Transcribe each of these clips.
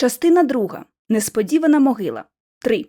Частина друга. Несподівана могила. 3.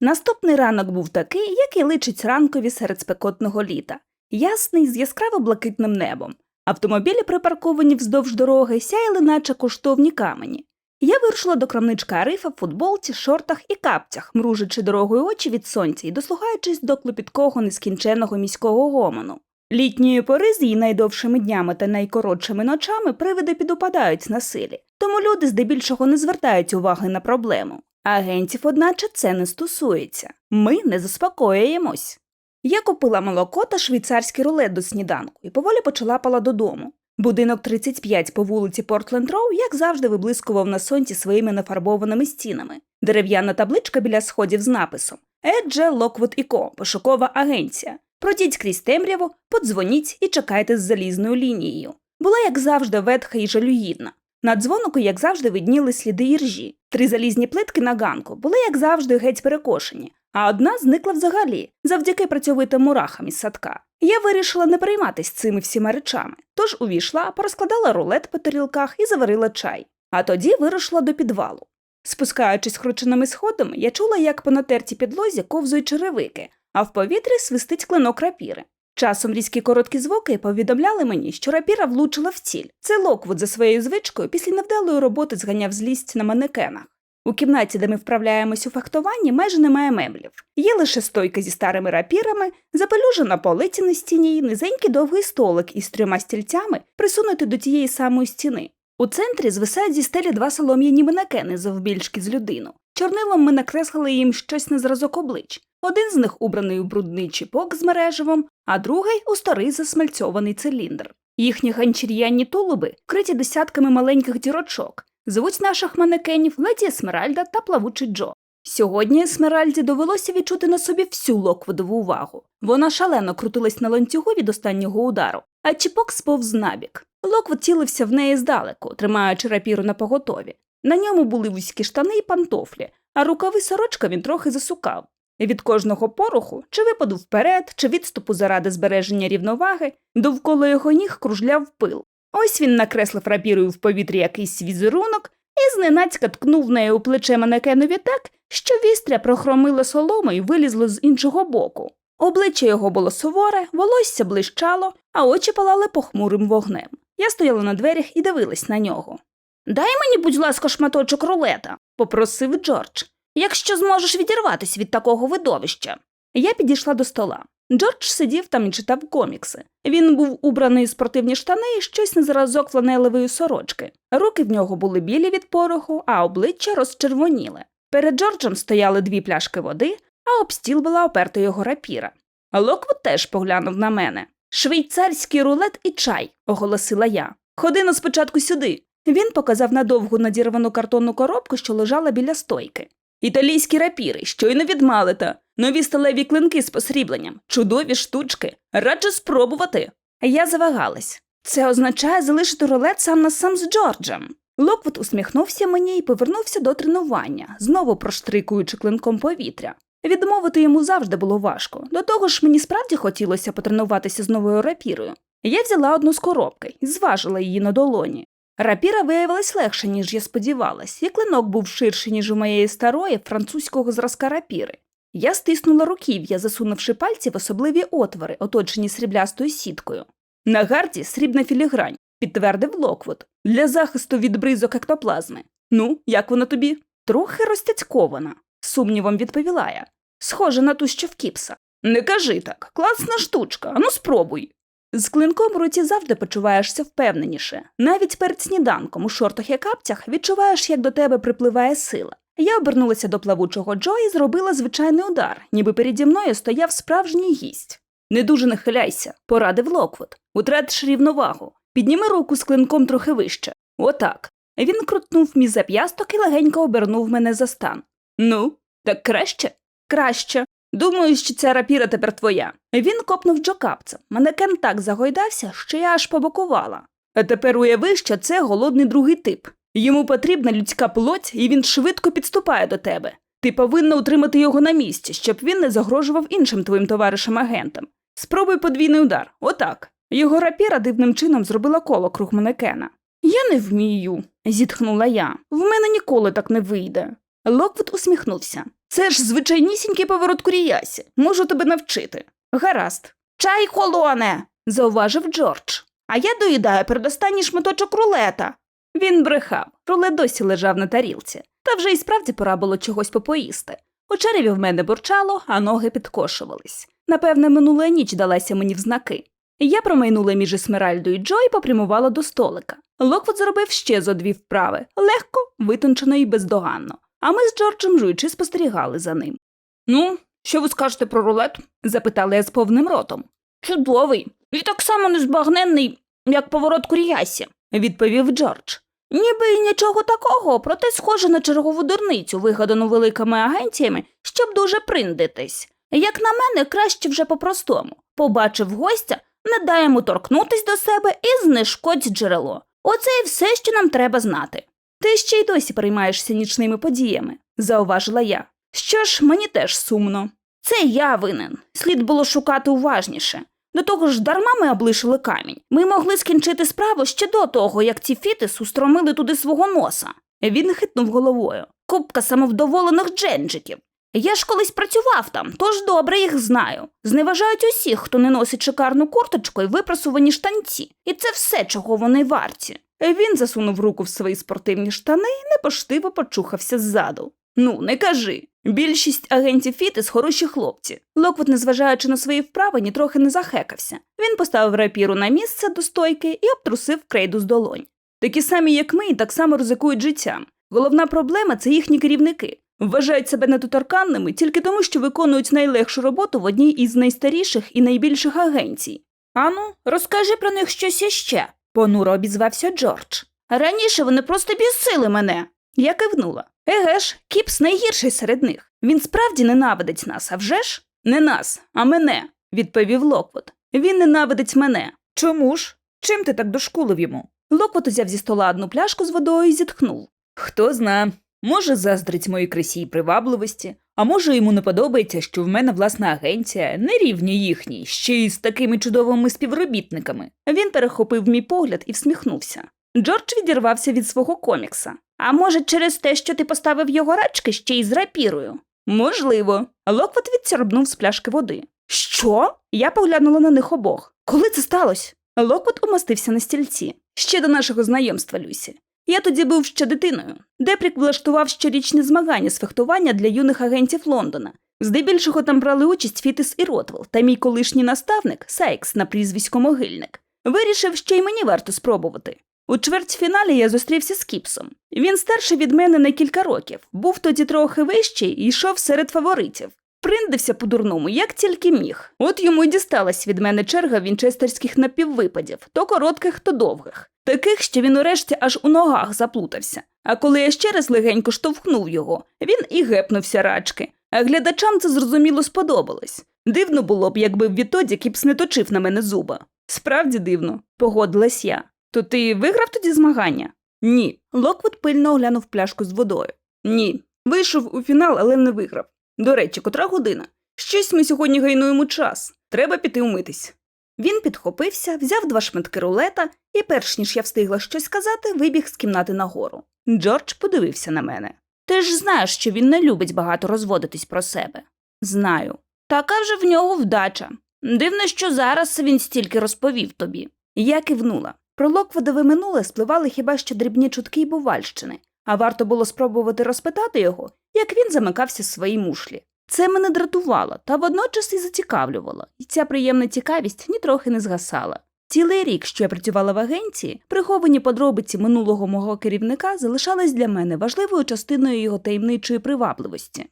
Наступний ранок був такий, який личить ранкові серед спекотного літа. Ясний з яскраво блакитним небом. Автомобілі, припарковані вздовж дороги, сяяли наче коштовні камені. Я вирушила до крамничка Арифа в футболці, шортах і капцях, мружачи дорогою очі від сонця і дослухаючись до клопіткого нескінченого міського гомону. Літньої пори з її найдовшими днями та найкоротшими ночами привиди підопадають на силі, тому люди здебільшого не звертають уваги на проблему. Агентів, одначе, це не стосується. Ми не заспокоюємось. Я купила молоко та швейцарський рулет до сніданку і поволі почалапала додому. Будинок 35 по вулиці Портленд Роу, як завжди, виблискував на сонці своїми нафарбованими стінами. Дерев'яна табличка біля сходів з написом Едже Локвуд і Ко, пошукова агенція. Пройдіть крізь темряву, подзвоніть і чекайте з залізною лінією. Була, як завжди, ветха і жалюгідна. На дзвонику, як завжди, видніли сліди іржі. Три залізні плитки на ганку були, як завжди, геть перекошені, а одна зникла взагалі, завдяки працьовитим мурахам із садка. Я вирішила не перейматися цими всіма речами, тож увійшла, порозкладала рулет по тарілках і заварила чай. А тоді вирушила до підвалу. Спускаючись крученими сходами, я чула, як по натертій підлозі ковзують черевики, а в повітрі свистить клинок рапіри. Часом різкі короткі звуки повідомляли мені, що рапіра влучила в ціль. Це Локвуд за своєю звичкою після невдалої роботи зганяв злість на манекенах. У кімнаті, де ми вправляємось у фехтуванні, майже немає меблів. Є лише стойка зі старими рапірами, запелюжена полиці на стіні, низенький довгий столик із трьома стільцями, присунутий до тієї самої стіни. У центрі звисають зі стелі два солом'яні манекени завбільшки з людину. Чорнилом ми накреслили їм щось на зразок облич. Один з них убраний у брудний чіпок з мереживом, а другий у старий засмальцьований циліндр. Їхні ганчір'янні тулуби вкриті десятками маленьких дірочок. Звуть наших манекенів леді Есмеральда та плавучий Джо. Сьогодні Есмеральді довелося відчути на собі всю локводову увагу. Вона шалено крутилась на ланцюгу від останнього удару, а чіпок сповз набік. Локвуд цілився в неї здалеку, тримаючи рапіру на поготові. На ньому були вузькі штани і пантофлі, а рукави сорочка він трохи засукав. Від кожного пороху, чи випаду вперед, чи відступу заради збереження рівноваги, довкола його ніг кружляв пил. Ось він накреслив рапірою в повітрі якийсь візерунок і зненацька ткнув нею у плече манекенові так, що вістря прохромило солому і вилізло з іншого боку. Обличчя його було суворе, волосся блищало, а очі палали похмурим вогнем. Я стояла на дверях і дивилась на нього. Дай мені, будь ласка, шматочок рулета, попросив Джордж, якщо зможеш відірватися від такого видовища. Я підійшла до стола. Джордж сидів там і читав комікси. Він був убраний у спортивні штани і щось на зразок фланелевої сорочки. Руки в нього були білі від пороху, а обличчя розчервоніли. Перед Джорджем стояли дві пляшки води, а об стіл була оперта його рапіра. Локвуд теж поглянув на мене. Швейцарський рулет і чай, оголосила я. Ходи спочатку сюди. Він показав на довгу надірвану картонну коробку, що лежала біля стойки. Італійські рапіри, щойно від Малета, нові сталеві клинки з посрібленням, чудові штучки. Раджу спробувати. Я завагалась. Це означає залишити рулет сам на сам з Джорджем. Локвуд усміхнувся мені і повернувся до тренування, знову проштрикуючи клинком повітря. Відмовити йому завжди було важко. До того ж, мені справді хотілося потренуватися з новою рапірою. Я взяла одну з коробки і зважила її на долоні. Рапіра виявилась легше, ніж я сподівалась, і клинок був ширший, ніж у моєї старої французького зразка рапіри. Я стиснула руків'я, засунувши пальці в особливі отвори, оточені сріблястою сіткою. На гарді срібна філігрань, підтвердив Локвуд, для захисту від бризок ектоплазми. Ну, як вона тобі? Трохи розтяцькована, сумнівом відповіла я. Схоже на ту, що в кіпса. Не кажи так, класна штучка, ану спробуй. З клинком в руці завжди почуваєшся впевненіше. Навіть перед сніданком у шортах і капцях відчуваєш, як до тебе припливає сила. Я обернулася до плавучого Джо і зробила звичайний удар, ніби переді мною стояв справжній гість. Не дуже нахиляйся, порадив Локвуд. Утратиш рівновагу. Підніми руку з клинком трохи вище. Отак. Він крутнув мій зап'ясток і легенько обернув мене за стан. Ну, так краще? Краще. Думаю, що ця рапіра тепер твоя. Він копнув Джо капцем. Манекен так загойдався, що я аж побокувала. А тепер уяви, що це голодний другий тип. Йому потрібна людська плоть, і він швидко підступає до тебе. Ти повинна утримати його на місці, щоб він не загрожував іншим твоїм товаришам агентам. Спробуй подвійний удар. Отак. Його рапіра дивним чином зробила коло круг манекена. Я не вмію. зітхнула я. В мене ніколи так не вийде. Локвуд усміхнувся. Це ж звичайнісінький поворот куріясі. Можу тебе навчити. Гаразд. Чай холоне, зауважив Джордж. А я доїдаю передостанній шматочок рулета. Він брехав, рулет досі лежав на тарілці, та вже й справді пора було чогось попоїсти. У череві в мене бурчало, а ноги підкошувались. Напевне, минула ніч далася мені в знаки. Я промайнула між Есмеральдою і Джо і попрямувала до столика. Локвуд зробив ще зо дві вправи легко, витончено і бездоганно. А ми з Джорджем жуючи спостерігали за ним. Ну, що ви скажете про рулет? запитала я з повним ротом. Чудовий, і так само незбагненний, як поворот куріясі, відповів Джордж. Ніби й нічого такого, проте схоже на чергову дурницю, вигадану великими агенціями, щоб дуже приндитись. Як на мене, краще вже по-простому. Побачив гостя, не йому торкнутись до себе і знешкодь джерело. Оце і все, що нам треба знати. Ти ще й досі переймаєшся нічними подіями, зауважила я. Що ж, мені теж сумно. Це я винен. Слід було шукати уважніше. До того ж, дарма ми облишили камінь. Ми могли скінчити справу ще до того, як ці фітис устромили туди свого носа. Він хитнув головою. Купка самовдоволених дженджиків. Я ж колись працював там, тож добре їх знаю. Зневажають усіх, хто не носить шикарну курточку і випрасувані штанці. І це все, чого вони варті. Він засунув руку в свої спортивні штани і непоштиво почухався ззаду. Ну, не кажи. Більшість агентів Фітис хороші хлопці. Локвуд, незважаючи на свої вправи, нітрохи не захекався. Він поставив рапіру на місце до стойки і обтрусив крейду з долонь. Такі самі, як ми, так само ризикують життям. Головна проблема це їхні керівники. Вважають себе недоторканними тільки тому, що виконують найлегшу роботу в одній із найстаріших і найбільших агенцій. Ану, розкажи про них щось іще, понуро обізвався Джордж. Раніше вони просто бісили мене. Я кивнула. Еге ж, Кіпс найгірший серед них. Він справді ненавидить нас, а вже ж? Не нас, а мене, відповів Локвуд. Він ненавидить мене. Чому ж? Чим ти так дошкулив йому? Локвуд узяв зі стола одну пляшку з водою і зітхнув. Хто зна, може, заздрить моїй красі й привабливості, а може, йому не подобається, що в мене власна агенція, не рівні їхній, ще й з такими чудовими співробітниками. Він перехопив мій погляд і всміхнувся. Джордж відірвався від свого комікса. А може, через те, що ти поставив його рачки ще й з рапірою? Можливо. Локвот відсорбнув з пляшки води. Що? Я поглянула на них обох. Коли це сталося? Локвот умостився на стільці. Ще до нашого знайомства, Люсі. Я тоді був ще дитиною. Депрік влаштував щорічні змагання з фехтування для юних агентів Лондона. Здебільшого там брали участь Фітис і Ротвелл, та мій колишній наставник Сайкс на прізвисько Могильник. Вирішив, що й мені варто спробувати. У чвертьфіналі я зустрівся з Кіпсом. Він старший від мене на кілька років, був тоді трохи вищий і йшов серед фаворитів. Приндився по-дурному, як тільки міг. От йому й дісталась від мене черга вінчестерських напіввипадів, то коротких, то довгих. Таких, що він урешті аж у ногах заплутався. А коли я ще раз легенько штовхнув його, він і гепнувся рачки. А глядачам це зрозуміло сподобалось. Дивно було б, якби відтоді Кіпс не точив на мене зуба. Справді дивно, погодилась я. То ти виграв тоді змагання? Ні. Локвуд пильно оглянув пляшку з водою. Ні. Вийшов у фінал, але не виграв. До речі, котра година? Щось ми сьогодні гайнуємо час. Треба піти умитись. Він підхопився, взяв два шматки рулета і, перш ніж я встигла щось сказати, вибіг з кімнати нагору. Джордж подивився на мене. Ти ж знаєш, що він не любить багато розводитись про себе. Знаю. Така вже в нього вдача. Дивно, що зараз він стільки розповів тобі. Я кивнула. Про Локводове минуле спливали хіба що дрібні чутки й бувальщини, а варто було спробувати розпитати його, як він замикався в своїй мушлі. Це мене дратувало та водночас і зацікавлювало, і ця приємна цікавість нітрохи не згасала. Цілий рік, що я працювала в агенції, приховані подробиці минулого мого керівника залишались для мене важливою частиною його таємничої привабливості.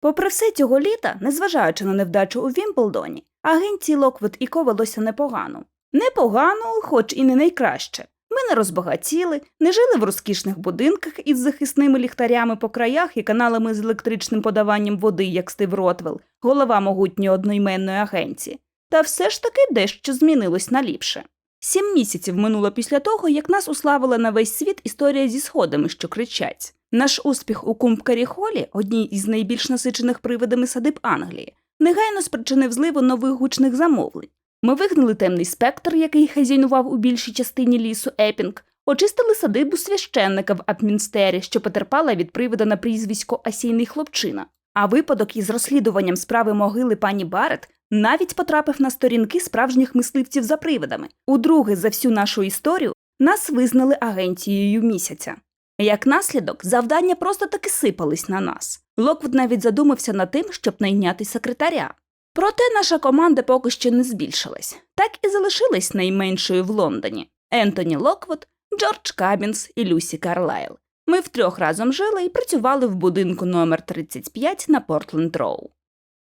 Попри все цього літа, незважаючи на невдачу у Вімблдоні, агенції Локвуд і велося непогано. Непогано, хоч і не найкраще. Ми не розбагатіли, не жили в розкішних будинках із захисними ліхтарями по краях і каналами з електричним подаванням води, як Стив Ротвелл, голова могутньої одноіменної агенції. Та все ж таки дещо змінилось на ліпше. Сім місяців минуло після того, як нас уславила на весь світ історія зі сходами, що кричать. Наш успіх у Кумбкарі Холі, одній із найбільш насичених привидами садиб Англії, негайно спричинив зливу нових гучних замовлень. Ми вигнали темний спектр, який хазяйнував у більшій частині лісу Епінг, очистили садибу священника в Апмінстері, що потерпала від приводу на прізвисько Асійний хлопчина. А випадок із розслідуванням справи могили пані Барет навіть потрапив на сторінки справжніх мисливців за привидами. Удруге за всю нашу історію нас визнали агенцією місяця. Як наслідок, завдання просто таки сипались на нас. Локвуд навіть задумався над тим, щоб найняти секретаря. Проте наша команда поки що не збільшилась, так і залишилась найменшою в Лондоні: Ентоні Локвуд, Джордж Кабінс і Люсі Карлайл. Ми втрьох разом жили і працювали в будинку номер 35 на Портленд Роу.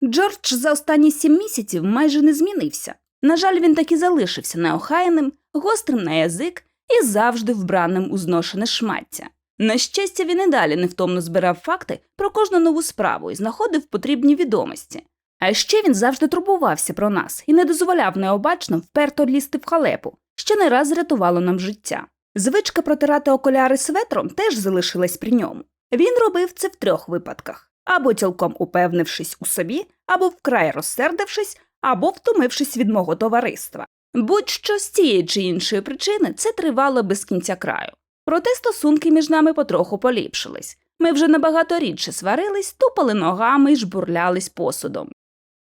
Джордж за останні сім місяців майже не змінився. На жаль, він таки залишився неохайним, гострим на язик і завжди вбраним у зношене шмаття. На щастя, він і далі невтомно збирав факти про кожну нову справу і знаходив потрібні відомості. А ще він завжди турбувався про нас і не дозволяв необачно вперто лізти в халепу, що не раз рятувало нам життя. Звичка протирати окуляри светром теж залишилась при ньому. Він робив це в трьох випадках: або цілком упевнившись у собі, або вкрай розсердившись, або втомившись від мого товариства. Будь-що з тієї чи іншої причини це тривало без кінця краю. Проте стосунки між нами потроху поліпшились. Ми вже набагато рідше сварились, тупали ногами і жбурлялись посудом.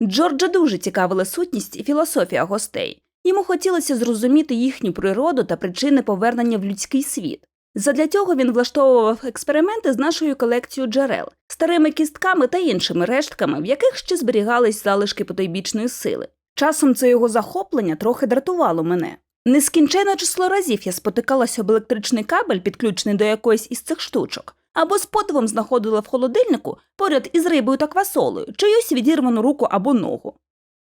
Джорджа дуже цікавила сутність і філософія гостей. Йому хотілося зрозуміти їхню природу та причини повернення в людський світ. Задля цього він влаштовував експерименти з нашою колекцією джерел, старими кістками та іншими рештками, в яких ще зберігались залишки потойбічної сили. Часом це його захоплення трохи дратувало мене. Нескінченне число разів я спотикалася об електричний кабель, підключений до якоїсь із цих штучок, або з подивом знаходила в холодильнику поряд із рибою та квасолею чиюсь відірвану руку або ногу.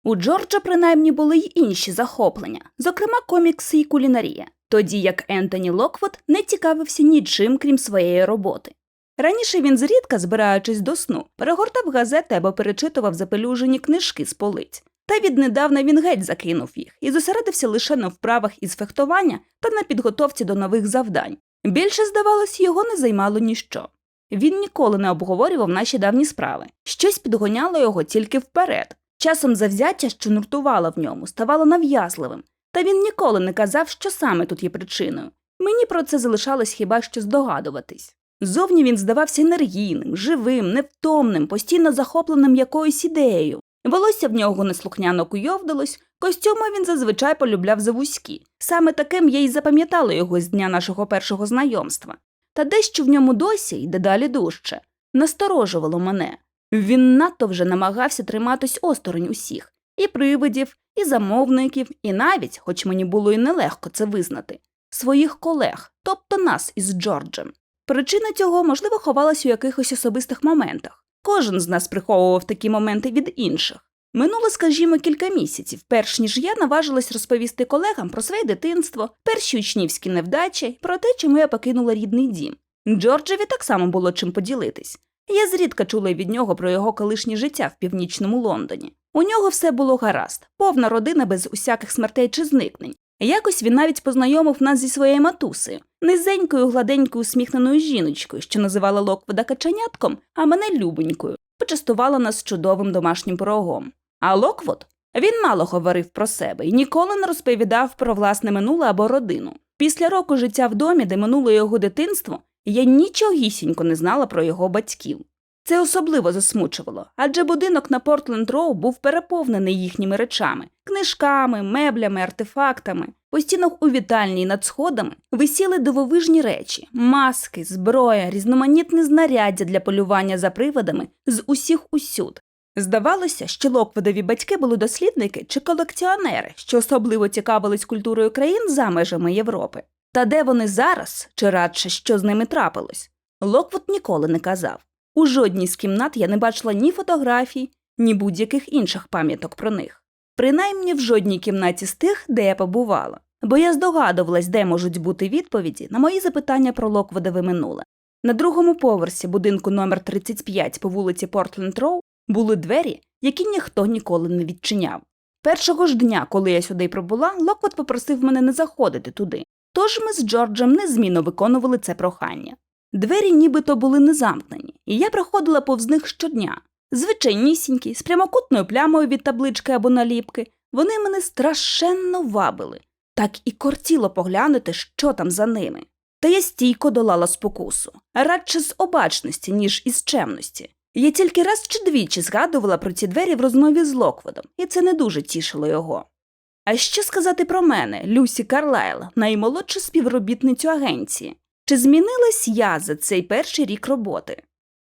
У Джорджа принаймні були й інші захоплення, зокрема комікси і кулінарія, тоді як Ентоні Локвуд не цікавився нічим, крім своєї роботи. Раніше він зрідка, збираючись до сну, перегортав газети або перечитував запелюжені книжки з полиць. Та віднедавна він геть закинув їх і зосередився лише на вправах із фехтування та на підготовці до нових завдань. Більше, здавалось, його не займало ніщо. Він ніколи не обговорював наші давні справи, щось підгоняло його тільки вперед. Часом завзяття, що нуртувало в ньому, ставало нав'язливим, та він ніколи не казав, що саме тут є причиною. Мені про це залишалось хіба що здогадуватись. Зовні він здавався енергійним, живим, невтомним, постійно захопленим якоюсь ідеєю. Волосся в нього неслухняно куйовдилось, костюми він зазвичай полюбляв за вузькі. Саме таким я й запам'ятала його з дня нашого першого знайомства. Та дещо в ньому досі й дедалі дужче насторожувало мене. Він надто вже намагався триматись осторонь усіх і привидів, і замовників, і навіть, хоч мені було і нелегко це визнати, своїх колег, тобто нас із Джорджем. Причина цього, можливо, ховалась у якихось особистих моментах. Кожен з нас приховував такі моменти від інших. Минуло, скажімо, кілька місяців, перш ніж я наважилась розповісти колегам про своє дитинство, перші учнівські невдачі, про те, чому я покинула рідний дім. Джорджеві так само було чим поділитись. Я зрідка чула від нього про його колишнє життя в північному Лондоні. У нього все було гаразд, повна родина без усяких смертей чи зникнень. Якось він навіть познайомив нас зі своєю матусею, низенькою, гладенькою усміхненою жіночкою, що називала Локвода качанятком, а мене любонькою, почастувала нас чудовим домашнім пирогом. А Локвуд? Він мало говорив про себе і ніколи не розповідав про власне минуле або родину. Після року життя в домі, де минуло його дитинство, я нічогісінько не знала про його батьків. Це особливо засмучувало, адже будинок на Портленд Роу був переповнений їхніми речами книжками, меблями, артефактами. По стінах у вітальні над сходами висіли дивовижні речі, маски, зброя, різноманітне знаряддя для полювання за привидами з усіх усюд. Здавалося, що Локводові батьки були дослідники чи колекціонери, що особливо цікавились культурою країн за межами Європи. Та де вони зараз, чи радше що з ними трапилось, Локвуд ніколи не казав. У жодній з кімнат я не бачила ні фотографій, ні будь-яких інших пам'яток про них. Принаймні в жодній кімнаті з тих, де я побувала, бо я здогадувалась, де можуть бути відповіді на мої запитання про Локводове минуле. На другому поверсі будинку номер 35 по вулиці Портленд Роу були двері, які ніхто ніколи не відчиняв. Першого ж дня, коли я сюди прибула, Локвуд попросив мене не заходити туди. Тож ми з Джорджем незмінно виконували це прохання. Двері нібито були не замкнені, і я проходила повз них щодня. Звичайнісінькі, з прямокутною плямою від таблички або наліпки, вони мене страшенно вабили. Так і кортіло поглянути, що там за ними. Та я стійко долала спокусу, радше з обачності, ніж із чемності. Я тільки раз чи двічі згадувала про ці двері в розмові з Локводом, і це не дуже тішило його. А що сказати про мене, Люсі Карлайл, наймолодшу співробітницю агенції? Чи змінилась я за цей перший рік роботи?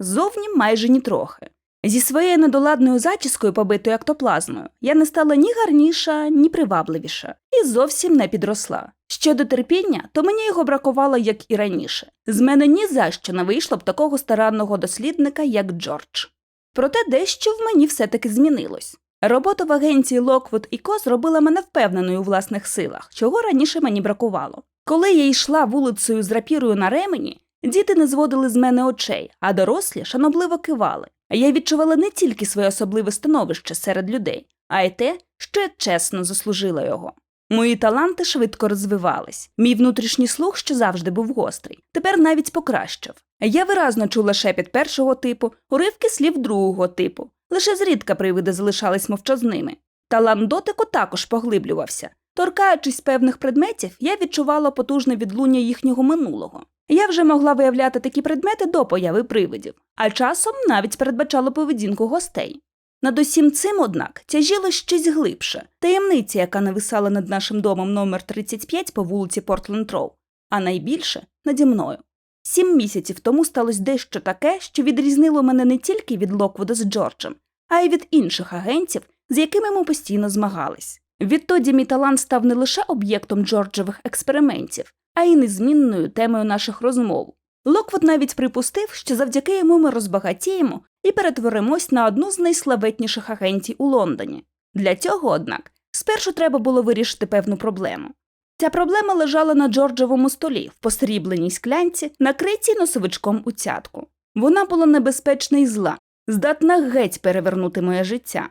Зовні майже нітрохи. Зі своєю недоладною зачіскою, побитою актоплазмою, я не стала ні гарніша, ні привабливіша, і зовсім не підросла. Щодо терпіння, то мені його бракувало, як і раніше. З мене ні за що не вийшло б такого старанного дослідника, як Джордж. Проте дещо в мені все-таки змінилось. Робота в агенції Локвуд і Ко зробила мене впевненою у власних силах, чого раніше мені бракувало. Коли я йшла вулицею з рапірою на ремені, діти не зводили з мене очей, а дорослі шанобливо кивали. Я відчувала не тільки своє особливе становище серед людей, а й те, що я чесно заслужила його. Мої таланти швидко розвивались. Мій внутрішній слух, що завжди був гострий, тепер навіть покращав. Я виразно чула шепіт першого типу, уривки слів другого типу. Лише зрідка привиди залишались мовчазними. Талант дотику також поглиблювався. Торкаючись певних предметів, я відчувала потужне відлуння їхнього минулого. Я вже могла виявляти такі предмети до появи привидів, а часом навіть передбачала поведінку гостей. Над усім цим, однак, тяжіло щось глибше таємниця, яка нависала над нашим домом номер 35 по вулиці Портленд Роу, а найбільше наді мною. Сім місяців тому сталося дещо таке, що відрізнило мене не тільки від Локвуда з Джорджем, а й від інших агентів, з якими ми постійно змагались. Відтоді мій талант став не лише об'єктом Джорджевих експериментів, а й незмінною темою наших розмов. Локвуд навіть припустив, що завдяки йому ми розбагатіємо і перетворимось на одну з найславетніших агентів у Лондоні. Для цього, однак, спершу треба було вирішити певну проблему. Ця проблема лежала на Джорджевому столі в посрібленій склянці, накритій носовичком у цятку. Вона була небезпечна і зла, здатна геть перевернути моє життя.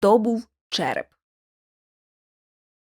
То був череп.